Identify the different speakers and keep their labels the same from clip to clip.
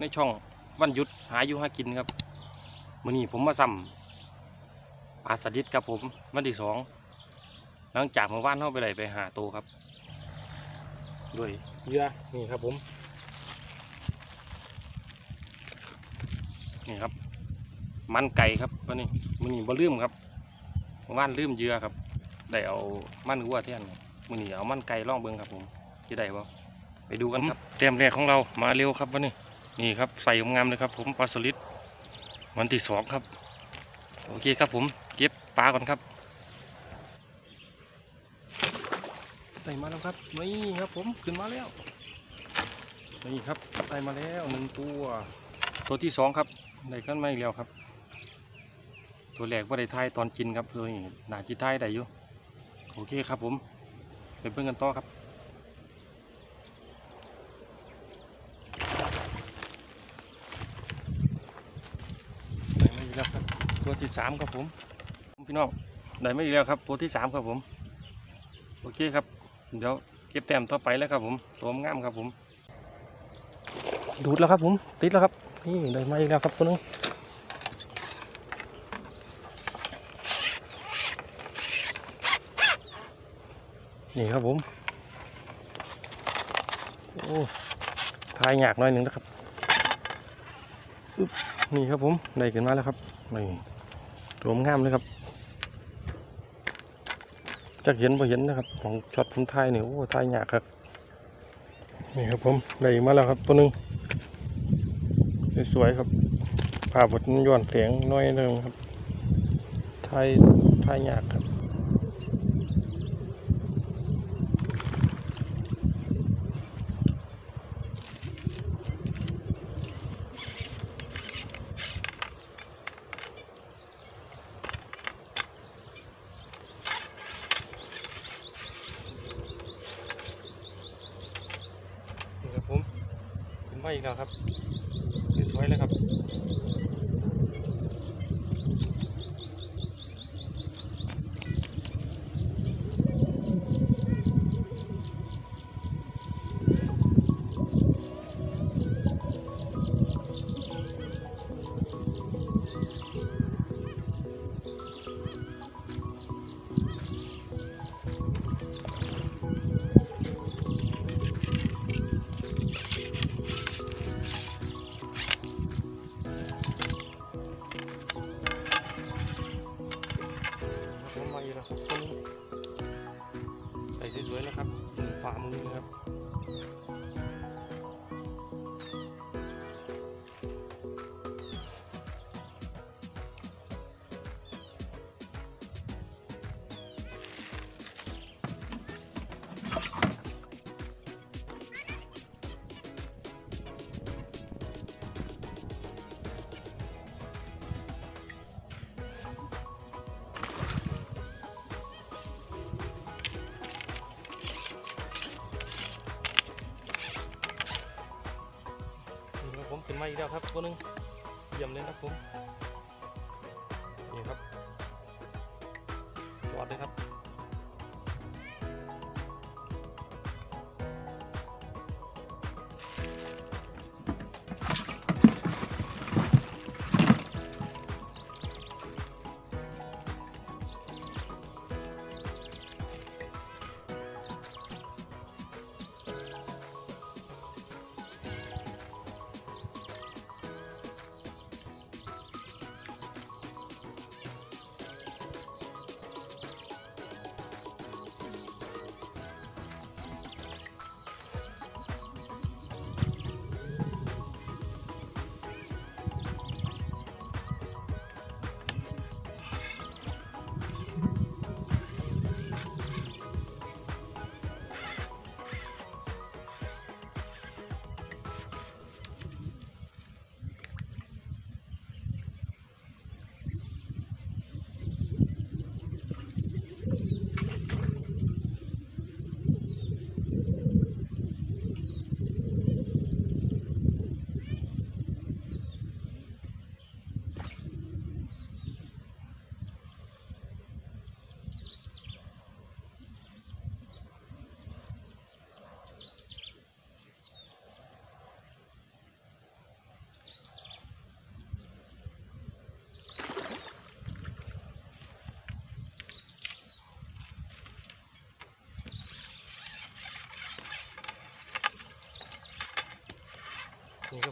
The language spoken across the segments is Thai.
Speaker 1: ในช่องวันหยุดหาอยู่หากินครับมื้อนี้ผมมาซ้ำปลาสลิดครับผมวันที่สองหลังจากเมื่อวานเข้าไปไหลไปหาตัวครับด้วยเหยื่อนี่ครับผมนี่ครับ มันไก่ครับวันนี้มื้อนี้บ่ลืมครับเมื่อวานลืมเหยื่อครับ ได้เอามันวัวเที่ยนมื้อนี้เอามันไก่ล่องเบิงครับผมจะได้บ่ไปดูกันครับเต็มแรกของเรามาเร็วครับวันนี้ นี่ครับใส่งามเลยครับ ผมปลาสลิดวันที่สองครับ โอเคครับผมเก็บปลาก่อนครับได้มาแล้วครับนี่ครับผมขึ้นมาแล้วนี่ครับได้มาแล้วหนึ่งตัว ตัวที่สองครับได้ขึ้นมาอีกแล้วครับ ตัวแรกว่าได้ทายตอนกินครับตัวนี้หนาจิตทายได้อยู่โอเคครับผมไปเบิ่งกันต่อครับ ได้มาอีกแล้วครับ ตัวที่ สามครับผมพี่น้องได้ไมาอีกแล้วครับตัวที่สามครับผม โอเคครับ เดี๋ยวเก็บแต้มต่อไปแล้วครับผมตัวงามครับผม ดูดแล้วครับผม ติดแล้วครับ นี่ได้มาอีกแล้วครับตัวนึงนี่ครับผม โอ้ทายยากหน่อยหนึ่งนะครับ นี่ครับผม ได้ขึ้นมาแล้วครับนี่ ตัวงามเลยครับจะเห็นพอเห็นนะครับ ของช็อตผมทยเนี่โอ้ทยหยากครับ นี่ครับผมได้มาแล้วครับตัวหนึงสวยๆครับภาพบทมันย้อนเสียงน้อยนึงครับไทยไทยหยากครับนี่ครับผมขึ้น มาอีกแล้วครับสวยๆเลยครับครับ วยนะครับมือขวามือครับ มาอีกแล้วครับตัวหนึงเยี่ยมเลยนะครับผม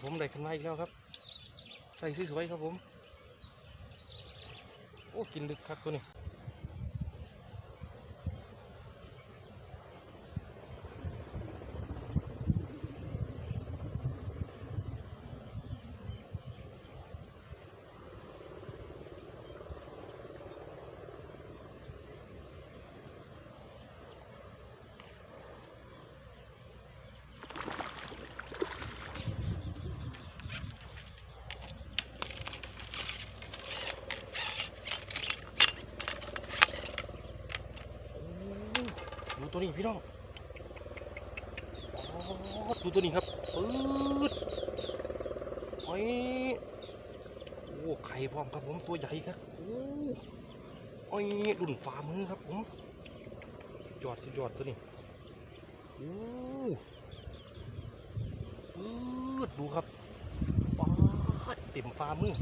Speaker 1: ครับผมได้ขึ้นมาอีกแล้วครับใส่สวยๆครับผม โอ้ กินลึกครับตัวนี้ ดู ตัวนี้พี่น้องดูตัวนี้ครับปื๊ดโอ้ยโอ้ไข่พร้อมครับผมตัวใหญ่ครับโอ้โอ้ยดุนฝ่ามือครับผมสุดยอดสุดยอดตัวนี้โอ้ปื๊ดดูครับป๊าดเต็มฝ่ามือ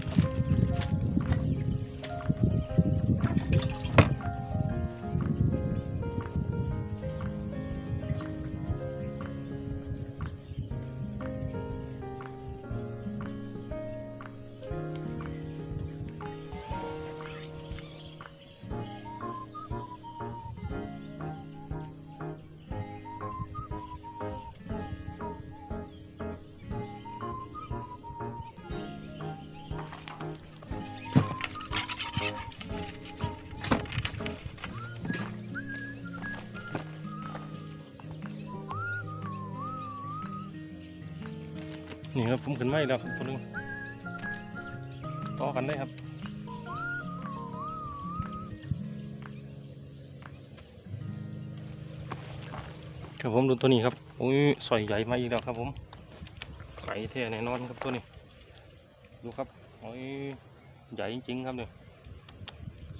Speaker 1: Yeah. นี่ครับผมขึ้นไม่แล้วครับตัวนึงต่อกันได้ครับครับผมดูตัวนี้ครับโอ้ยสอยใหญ่มาอีกแล้วครับผมไข่แท้แน่นอนครับตัวนี้ ดูครับโอ้ยใหญ่จริงๆครับเนี่ย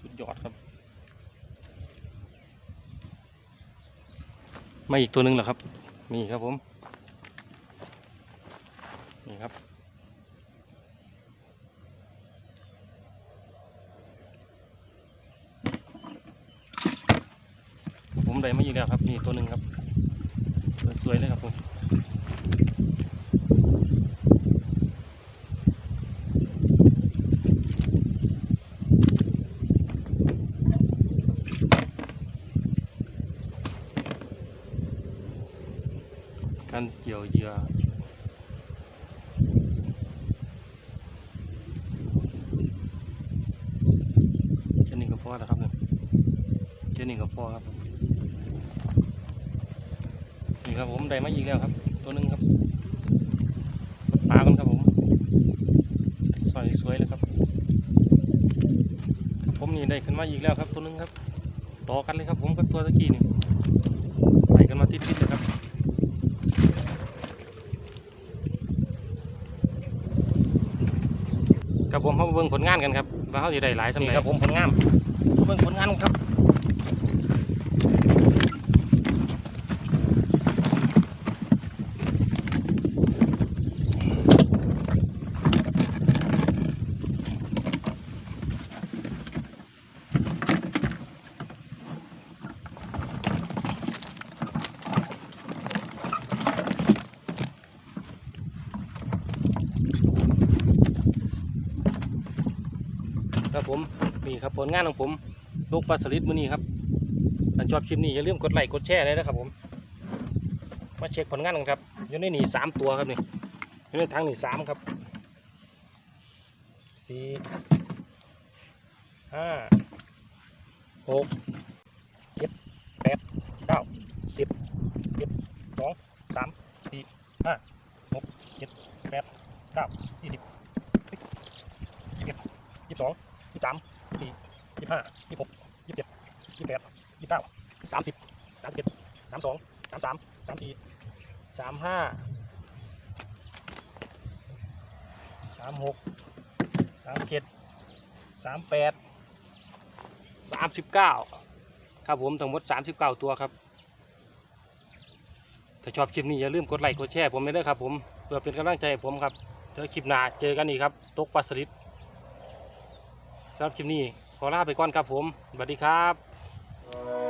Speaker 1: สุดยอดครับมาอีกตัวหนึ่งเหรอครับ มีครับผม นี่ครับ ผมได้มาอีกแล้วครับ นี่ตัวหนึ่งครับ สวยๆเลยครับผมการเกี่ยวเหยื่อ แค่นี้ก็พอแล้วครับเนี่ยแค่นี้ก็พอครับ นี่ครับผม ได้มาอีกแล้วครับ ตัวหนึงครับปลากันครับผมสวยสวยเลยครับครับผมนี่ได้ขึ้นมาอีกแล้วครับ ตัวหนึงครับ ต่อกันเลยครับผมกับตัวตะกี้นี่ไปกันมาติดๆเลยครับครับผมเขามาเบิ่งผลงานกันครับว่าเขาสิได้หลายสำหรับครับผมผลงานเบิ่งผลงานครับครับผม นี่ครับผลงานของผมลูกปลาสลิดมือนี้ครับถ้าชอบคลิปนี้อย่าลืมกดไลค์กดแชร์เลยนะครับผมมาเช็คผลงานกันครับอยู่ในนี่สามตัวครับนี่อยู่ในถังนี่สามครับสี่ห้าหกเจ็ดแปดเก้าสิบเจ็ดสองสามสี่ห้าหกเจ็ดแปดเก้ายี่สิบยี่สิบเอ็ดยี่สิบสอง ห้ายี่สิบหกยี่สิบเจ็ดยี่สิบแปดยี่สิบเก้าสามสิบสามสิบเอ็ดสามสองสามสามสามสี่สามห้าสามหกสามเจ็ดสามแปดสามสิบเก้าครับผมทั้งหมดสามสิบเก้าตัวครับ ถ้าชอบคลิปนี้อย่าลืมกดไลค์กดแชร์ผมไม่ได้วยครับผมเพื่อเป็นกำลังใจผมครับเจอคลิปหน้าเจอกันอีกครับ ตกปลาสลิดสำหรับคลิปนี้ ขอลาไปก่อนครับผมสวัสดีครับ